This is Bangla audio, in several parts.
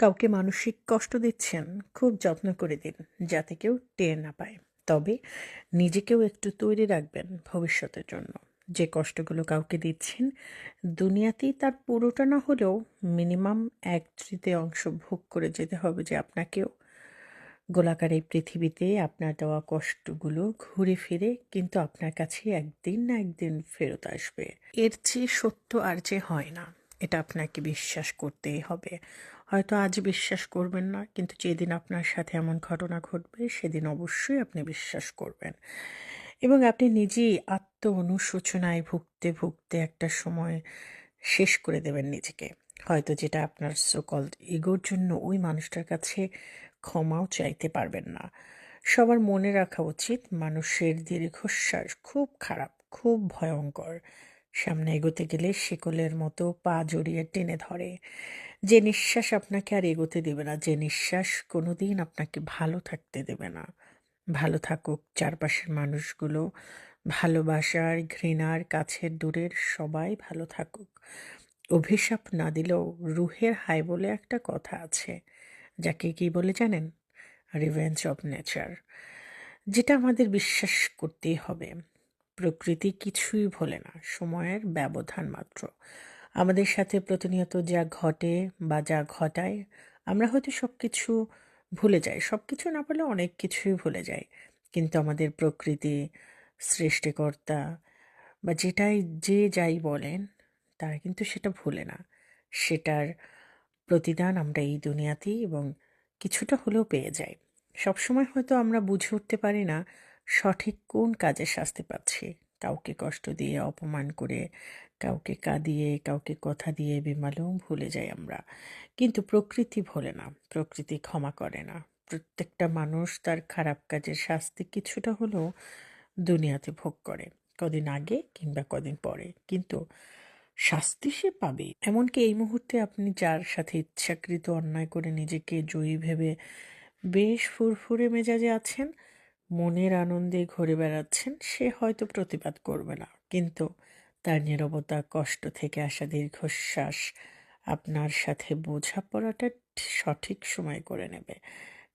কাউকে মানসিক কষ্ট দিচ্ছেন, খুব যত্ন করে দিন যাতে কেউ টের না পায়। তবে নিজেকেও একটু তৈরি রাখবেন ভবিষ্যতের জন্য। যে কষ্টগুলো কাউকে দিচ্ছেন, দুনিয়াতেই তার পুরোটা না হলেও মিনিমাম এক তৃতীয় অংশ ভোগ করে যেতে হবে যে আপনাকেও। গোলাকার এই পৃথিবীতে আপনার দেওয়া কষ্টগুলো ঘুরে ফিরে কিন্তু আপনার কাছে একদিন না একদিন ফেরত আসবে। এর চেয়ে সত্য আর যে হয় না। এটা আপনাকে বিশ্বাস করতেই হবে। হয়তো আজ বিশ্বাস করবেন না, কিন্তু যেদিন আপনার সাথে এমন ঘটনা ঘটবে, সেদিন অবশ্যই আপনি বিশ্বাস করবেন। এবং আপনি নিজেই আত্ম অনুশোচনায় ভুগতে ভুগতে একটা সময় শেষ করে দেবেন নিজেকে। হয়তো যেটা আপনার সকল ইগোর জন্য ওই মানুষটার কাছে ক্ষমাও চাইতে পারবেন না। সবার মনে রাখা উচিত, মানুষের দীর্ঘশ্বাস খুব খারাপ, খুব ভয়ঙ্কর। সামনে এগোতে গেলে শিকলের মতো পা জড়িয়ে টেনে ধরে। যে নিঃশ্বাস আপনাকে আর এগোতে দেবে না, যে নিঃশ্বাস কোনোদিন আপনাকে ভালো থাকতে দেবে না। ভালো থাকুক চারপাশের মানুষগুলো। ভালোবাসার, ঘৃণার, কাছের দূরের সবাই ভালো থাকুক। অভিশাপ না দিলেও রুহের হাই বলে একটা কথা আছে। যাকে কি বলে জানেন? রিভেঞ্জ অফ নেচার যেটা আমাদের বিশ্বাস করতেই হবে। প্রকৃতি কিছুই ভোলে না, সময়ের ব্যবধান মাত্র। আমাদের সাথে প্রতিনিয়ত যা ঘটে বা যা ঘটায়, আমরা হয়তো সব কিছু ভুলে যাই। সব কিছু না পারলে অনেক কিছুই ভুলে যাই। কিন্তু আমাদের প্রকৃতি, সৃষ্টিকর্তা বা যেটাই যে যাই বলেন, তারা কিন্তু সেটা ভুলে না। সেটার প্রতিদান আমরা এই দুনিয়াতেই এবং কিছুটা হলেও পেয়ে যাই। সবসময় হয়তো আমরা বুঝে উঠতে পারি না সঠিক কোন কাজে শাস্তি পাচ্ছি? কাউকে কষ্ট দিয়ে, অপমান করে, কাউকে কাঁদিয়ে, কাউকে কথা দিয়ে বিমালেও ভুলে যাই আমরা। কিন্তু প্রকৃতি ভোলে না, প্রকৃতি ক্ষমা করে না। প্রত্যেকটা মানুষ তার খারাপ কাজের শাস্তি কিছুটা হলেও দুনিয়াতে ভোগ করে, কদিন আগে কিংবা কদিন পরে। কিন্তু শাস্তি সে পাবে। এমনকি এই মুহূর্তে আপনি যার সাথে ইচ্ছাকৃত অন্যায় করে নিজেকে জয়ী ভেবে বেশ ফুরফুরে মেজাজে আছেন মনের আনন্দে ঘুরে বেড়াচ্ছেন, সে হয়তো প্রতিবাদ করবে না। কিন্তু তার নিরবতা, কষ্ট থেকে আসা দীর্ঘশ্বাস আপনার সাথে বোঝাপড়াটা সঠিক সময় করে নেবে।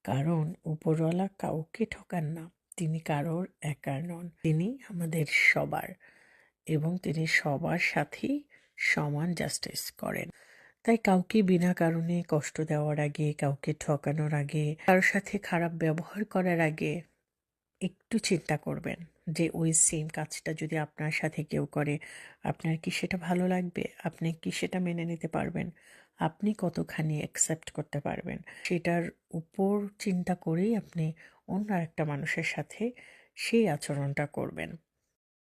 কারণ উপরওয়ালা কাউকে ঠকান না। তিনি কারোর একার নন। তিনি আমাদের সবার এবং তিনি সবার সাথেই সমান জাস্টিস করেন। তাই কাউকে বিনা কারণে কষ্ট দেওয়ার আগে, কাউকে ঠকানোর আগে, কারোর সাথে খারাপ ব্যবহার করার আগে একটু চিন্তা করবেন যে ওই সেম কাজটা যদি আপনার সাথে কেউ করে, আপনার কি সেটা ভালো লাগবে? আপনি কি সেটা মেনে নিতে পারবেন? আপনি কতখানি অ্যাকসেপ্ট করতে পারবেন? সেটার উপর চিন্তা করেই আপনি অন্য একটা মানুষের সাথে সেই আচরণটা করবেন।